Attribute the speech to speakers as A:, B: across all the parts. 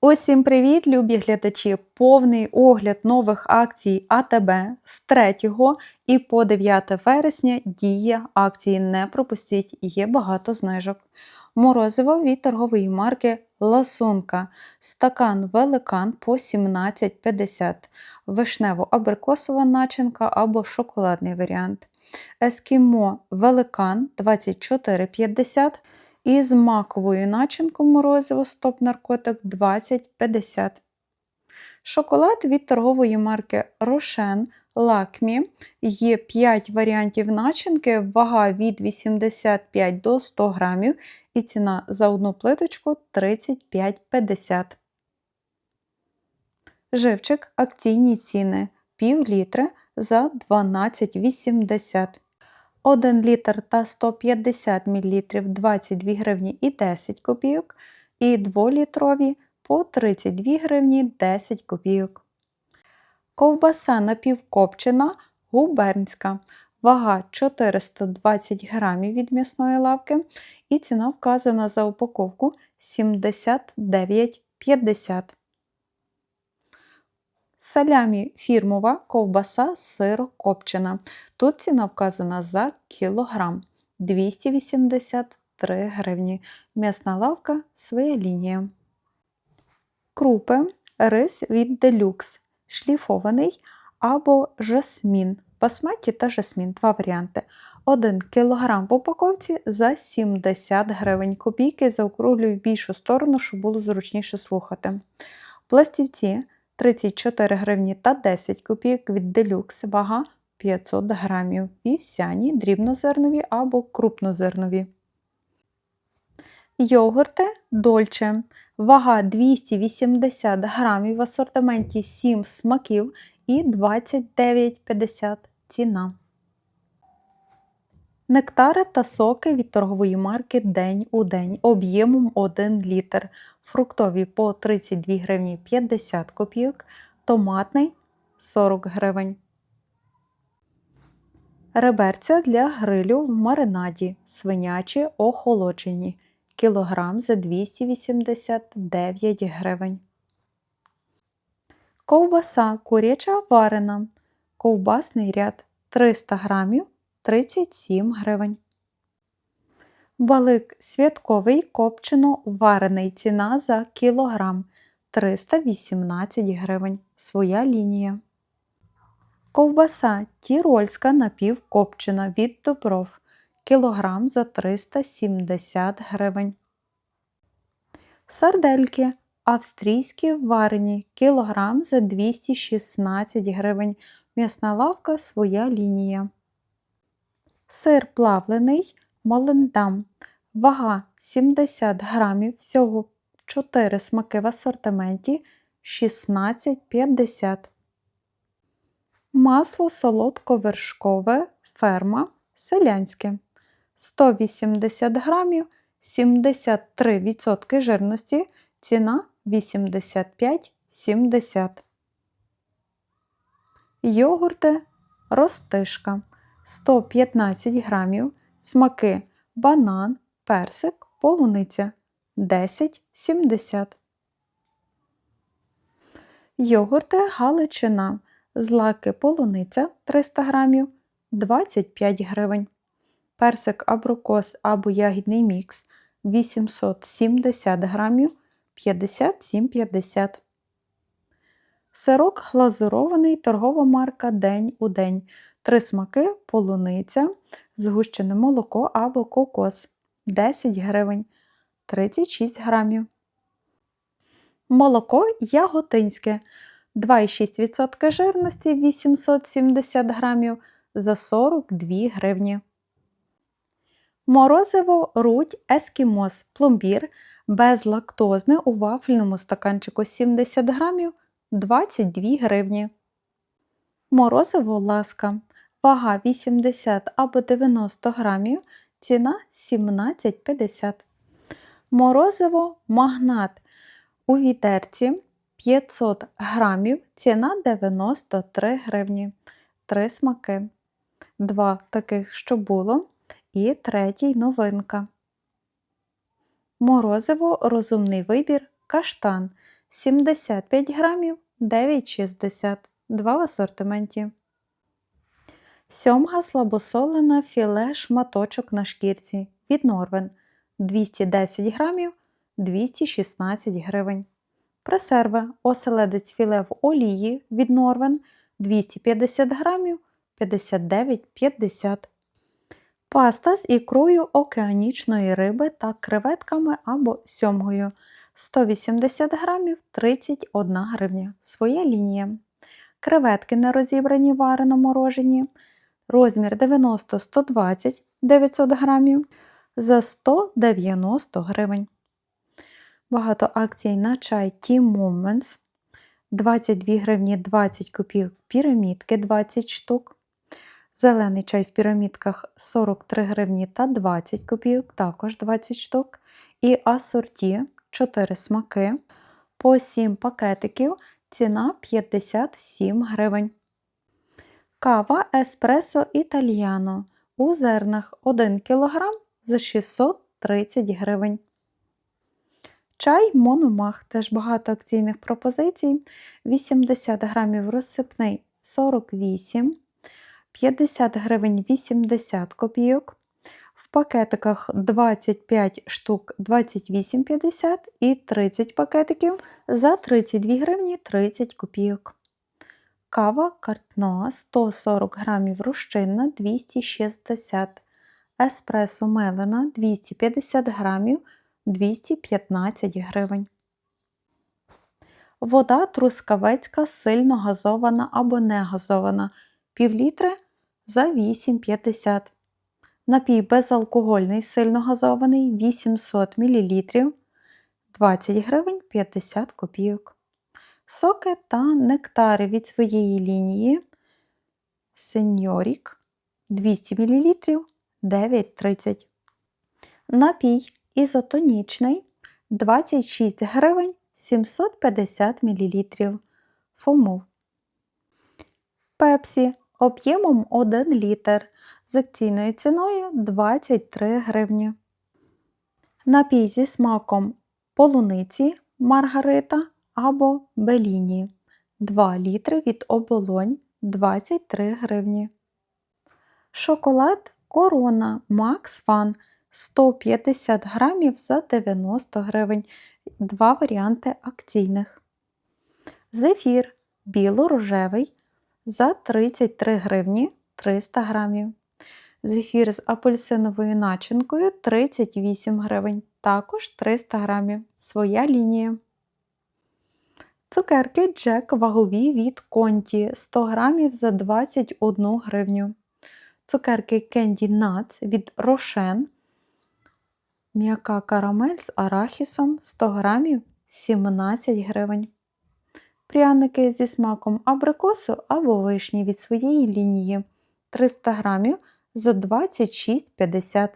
A: Усім привіт, любі глядачі! Повний огляд нових акцій АТБ з 3 і по 9 вересня діє акції Не пропустіть, є багато знижок. Морозиво від торгової марки Ласунка. Стакан великан по 17,50. Вишнево-абрикосова начинка або шоколадний варіант. Ескімо великан 24,50 і з маковою начинкою морозиво стоп наркотик 20,50. Шоколад від торгової марки Рошен Лакмі. Є 5 варіантів начинки, вага від 85 до 100 грамів і ціна за одну плиточку 35,50. Живчик акційні ціни пів літри за 12,80. 1 літр та 150 мл 22 гривні і 10 копійок, і 2-літрові по 32 гривні 10 копійок. Ковбаса напівкопчена губернська. Вага 420 грамів від м'ясної лавки і ціна вказана за упаковку 79,50. Салямі фірмова ковбаса сирокопчена. Тут ціна вказана за кілограм 283 гривні. М'ясна лавка своя лінія. Крупи, рис від делюкс, шліфований або жасмін. Басматі та жасмін два варіанти. 1 кг в упаковці за 70 гривень. Копійки заокруглюю в більшу сторону, щоб було зручніше слухати. Пластівці 34 гривні та 10 копійок від делюкс, вага 500 грамів. Вівсяні, дрібнозернові або крупнозернові. Йогурти Дольче. Вага 280 грамів в асортименті 7 смаків і 29,50 ціна. Нектари та соки від торгової марки День у день об'ємом 1 літр. Фруктові по 32 гривні 50 копійок, томатний 40 гривень. Реберця для грилю в маринаді. Свинячі охолоджені. Кілограм за 289 гривень. Ковбаса куряча варена. Ковбасний ряд 300 грамів 37 гривень. Балик святковий копчено варений ціна за кілограм 318 гривень. Своя лінія. Ковбаса тірольська напівкопчена від добров кілограм за 370 гривень. Сардельки австрійські варені кілограм за 216 гривень. М'ясна лавка своя лінія. Сир плавлений Молендам. Вага 70 грамів, всього 4 смаки в асортименті 16,50. Масло солодковершкове ферма селянське 180 грамів, 73% жирності, ціна 85,70. Йогурти ростишка 115 грамів, смаки банан, персик, полуниця 10,70. Йогурти галичина. Злаки полуниця 300 грамів 25 гривень. Персик абрикос або ягідний мікс 870 грамів 57,50. Сирок глазурований торгова марка День у день. Три смаки полуниця, згущене молоко або кокос 10 гривень 36 грамів. Молоко яготинське 2,6% жирності 870 грамів за 42 гривні. Морозиво рудь ескімос пломбір безлактозне у вафельному стаканчику 70 грамів 22 гривні. Морозиво ласка. Вага 80 або 90 грамів, ціна 17,50. Морозиво магнат у вітерці 500 грамів, ціна 93 гривні. Три смаки. Два таких, що було, і третій новинка. Морозиво розумний вибір каштан 75 грамів 9,60 2 в асортименті. Сьомга слабосолена філе шматочок на шкірці від Норвен 210 грамів 216 гривень. Пресерви оселедець філе в олії від Норвен 250 грамів 59,50. Паста з ікрою океанічної риби та креветками або сьомгою 180 грамів 31 гривня. Своя лінія. Креветки не розібрані варено морожені. Розмір 90-120 900 грамів за 190 гривень. Багато акцій на чай Tea Moments 22 гривні 20 копійок пірамідки 20 штук. Зелений чай в пірамідках 43 гривні та 20 копійок, також 20 штук. І асорті 4 смаки по 7 пакетиків, ціна 57 гривень. Кава Еспресо Італіано у зернах 1 кг за 630 гривень. Чай Мономах теж багато акційних пропозицій. 80 грамів розсипний 48, 50 гривень 80 копійок. В пакетиках 25 штук 28,50 і 30 пакетиків за 32 гривні 30 копійок. Кава картноа 140 грамів розчинна 260 Еспресо мелена 250 грамів 215 гривень. Вода трускавецька сильно газована або не газована пів літри за 8,50 Напій безалкогольний сильно газований 800 мл 20 гривень 50 копійок. Соки та нектари від своєї лінії Сеньорік 200 мл 9,30. Напій ізотонічний 26 гривень 750 мл. Фому. Пепсі об'ємом 1 літр з акційною ціною 23 гривні. Напій зі смаком полуниці Маргарита або Беліні 2 літри від оболонь 23 гривні. Шоколад Корона Max Fun 150 грамів за 90 гривень. Два варіанти акційних. Зефір біло-рожевий за 33 гривні 300 грамів. Зефір з апельсиновою начинкою 38 гривень, також 300 грамів. Своя лінія. Цукерки Джек вагові від Конті 100 грамів за 21 гривню. Цукерки Candy Nuts від Рошен. М'яка карамель з арахісом 100 грамів 17 гривень. Пряники зі смаком абрикосу або вишні від своєї лінії 300 грамів за 26,50.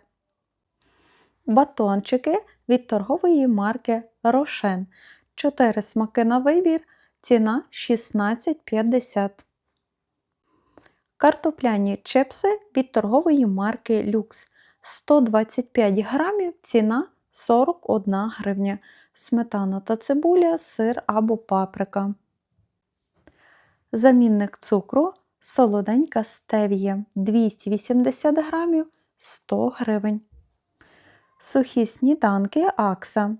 A: Батончики від торгової марки Рошен. 4 смаки на вибір. Ціна 16,50. Картопляні чипси від торгової марки Люкс 125 грамів, ціна 41 гривня. Сметана та цибуля, сир або паприка. Замінник цукру солоденька стевія 280 грамів 100 гривень. Сухі сніданки Акса.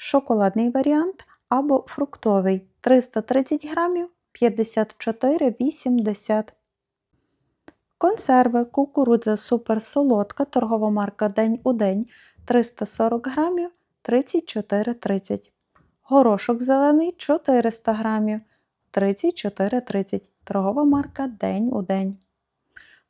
A: Шоколадний варіант або фруктовий 330 грамів 54,80 Консерви кукурудза суперсолодка, торгова марка День у день 340 грамів 34,30 Горошок зелений 400 грамів 34,30 Торгова марка День у день.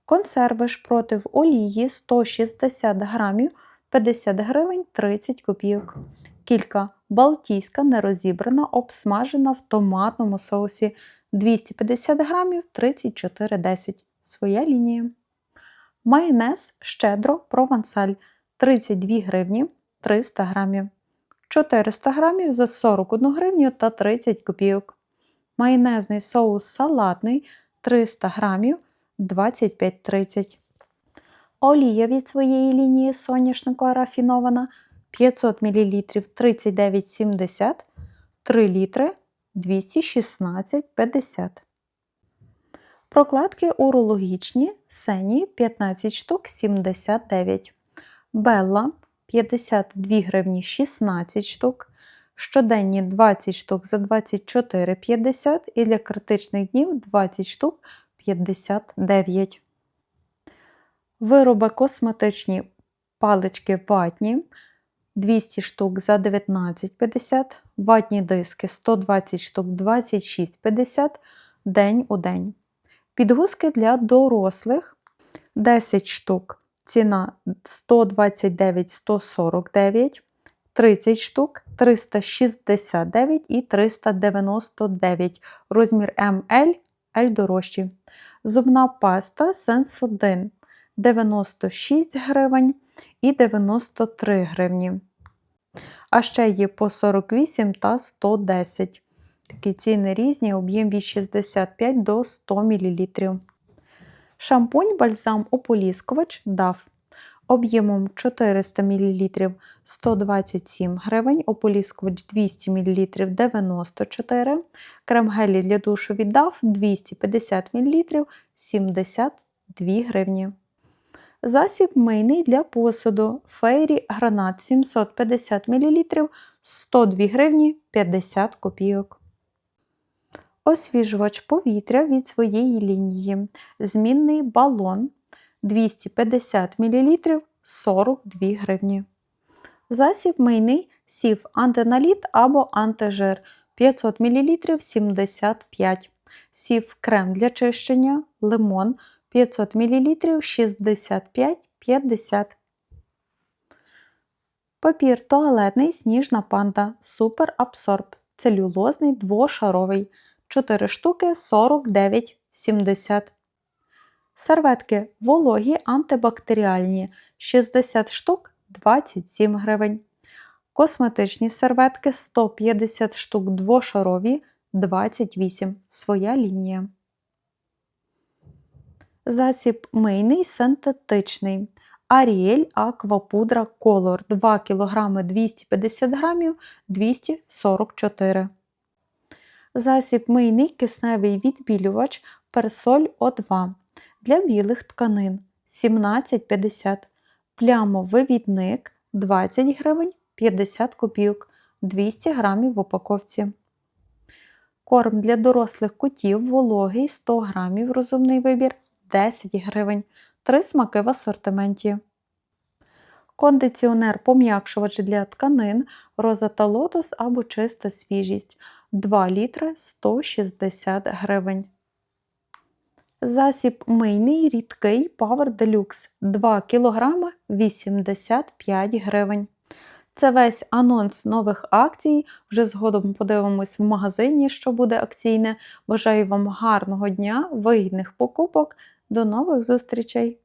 A: Консерви шпроти олії 160 грамів 50 гривень 30 копійок. Кілька балтійська нерозібрана, обсмажена в томатному соусі 250 грамів 34,10 Своя лінія. Майонез щедро провансаль 32 гривні 300 грамів. 400 грамів за 41 гривню та 30 копійок. Майонезний соус салатний 300 грамів 25,30. Олія від своєї лінії соняшникова рафінована 500 мл 39,70 3 літри 216,50. Прокладки урологічні сені 15 штук 79. Белла 52 гривні 16 штук. Щоденні 20 штук за 24,50 і для критичних днів 20 штук 59. Вироби косметичні палички ватні 200 штук за 19,50, ватні диски 120 штук 26,50 день у день. Підгузки для дорослих 10 штук. Ціна 129,149, 30 штук 369 і 399. Розмір МЛ L дорожчий. Зубна паста Sensodyne 96 гривень і 93 гривні. А ще є по 48 та 110. Такі ціни різні, об'єм від 65 до 100 мл. Шампунь бальзам ополіскувач DAF об'ємом 400 мл 127 гривень, ополіскувач 200 мл 94 крем гелі для душу від DAF 250 мл 72 гривні. Засіб мийний для посуду Фейрі гранат 750 мл 102 гривні 50 копійок. Освіжувач повітря від своєї лінії. Змінний балон 250 мл 42 гривні. Засіб мийний сів антиналіт або антижир 500 мл 75 Сів крем для чищення лимон 500 мл 65,50 Папір туалетний сніжна панда Супер Абсорб целюлозний двошаровий 4 штуки 49,70 Серветки вологі антибактеріальні 60 штук 27 гривень. Косметичні серветки 150 штук двошарові 28 своя лінія. Засіб мийний синтетичний. Аріель Аквапудра Color 2 кг 250 г 244 Засіб мийний кисневий відбілювач Персоль О2 для білих тканин 17,50 Плямовивідник 20 гривень 50 копійок 200 грамів в упаковці. Корм для дорослих котів вологий 100 грамів розумний вибір 10 гривень. Три смаки в асортименті. Кондиціонер пом'якшувач для тканин роза та лотос або чиста свіжість 2 літри 160 гривень. Засіб мийний рідкий Power Deluxe 2 кг 85 гривень. Це весь анонс нових акцій. Вже згодом подивимось в магазині, що буде акційне. Бажаю вам гарного дня, вигідних покупок. До нових зустрічей!